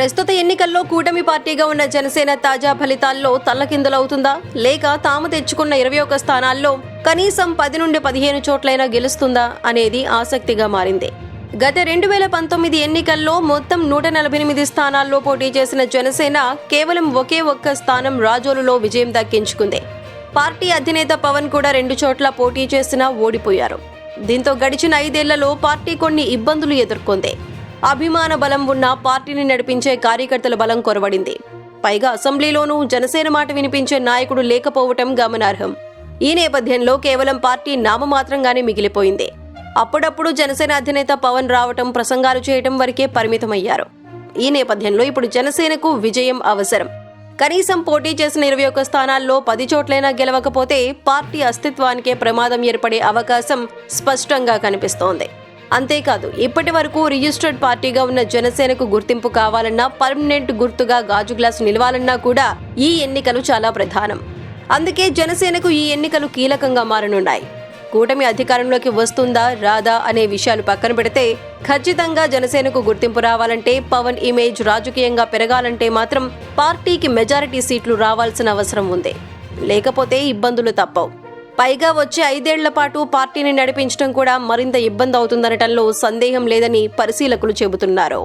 ప్రస్తుత ఎన్నికల్లో కూటమి పార్టీగా ఉన్న జనసేన తాజా ఫలితాల్లో తల్లకిందులవుతుందా? లేక తాము తెచ్చుకున్న ఇరవై ఒక్క స్థానాల్లో కనీసం పది నుండి పదిహేను చోట్లైనా గెలుస్తుందా అనేది ఆసక్తిగా మారింది. గత రెండు వేల పంతొమ్మిది ఎన్నికల్లో మొత్తం నూట నలభై ఎనిమిది స్థానాల్లో పోటీ చేసిన జనసేన కేవలం ఒకే ఒక్క స్థానం రాజోలులో విజయం దక్కించుకుంది. పార్టీ అధినేత పవన్ కూడా రెండు చోట్ల పోటీ చేసినా ఓడిపోయారు. దీంతో గడిచిన ఐదేళ్ళలో పార్టీ కొన్ని ఇబ్బందులు ఎదుర్కొంది. అభిమాన బలం ఉన్న పార్టీని నడిపించే కార్యకర్తల బలం కొరవడింది. పైగా అసెంబ్లీలోనూ జనసేన మాట వినిపించే నాయకుడు లేకపోవటం గమనార్హం. ఈ నేపథ్యంలో కేవలం పార్టీ నామమాత్రంగానే మిగిలిపోయింది. అప్పుడప్పుడు జనసేన అధినేత పవన్ రావటం ప్రసంగాలు చేయటం వరకే పరిమితమయ్యారు. ఈ నేపథ్యంలో ఇప్పుడు జనసేనకు విజయం అవసరం. కనీసం పోటీ చేసిన ఇరవై ఒక్క స్థానాల్లో పది చోట్లైనా గెలవకపోతే పార్టీ అస్తిత్వానికే ప్రమాదం ఏర్పడే అవకాశం స్పష్టంగా కనిపిస్తోంది. అంతేకాదు ఇప్పటి వరకు రిజిస్టర్డ్ పార్టీగా ఉన్న జనసేనకు గుర్తింపు కావాలన్నా పర్మనెంట్ గుర్తుగా గాజు గ్లాసు నిలవాలన్నా కూడా ఈ ఎన్నికలు చాలా ప్రధానం. అందుకే జనసేనకు ఈ ఎన్నికలు కీలకంగా మారనున్నాయి. కూటమి అధికారంలోకి వస్తుందా రాదా అనే విషయాలు పక్కన పెడితే ఖచ్చితంగా జనసేనకు గుర్తింపు రావాలంటే పవన్ ఇమేజ్ రాజకీయంగా పెరగాలంటే మాత్రం పార్టీకి మెజారిటీ సీట్లు రావాల్సిన అవసరం ఉంది. లేకపోతే ఇబ్బందులు తప్పవు. పైగా వచ్చే ఐదేళ్ళ పాటు పార్టీని నడిపించడం కూడా మరింత ఇబ్బంది అవుతుందనటంలో సందేహం లేదని పరిశీలకులు చెబుతున్నారు.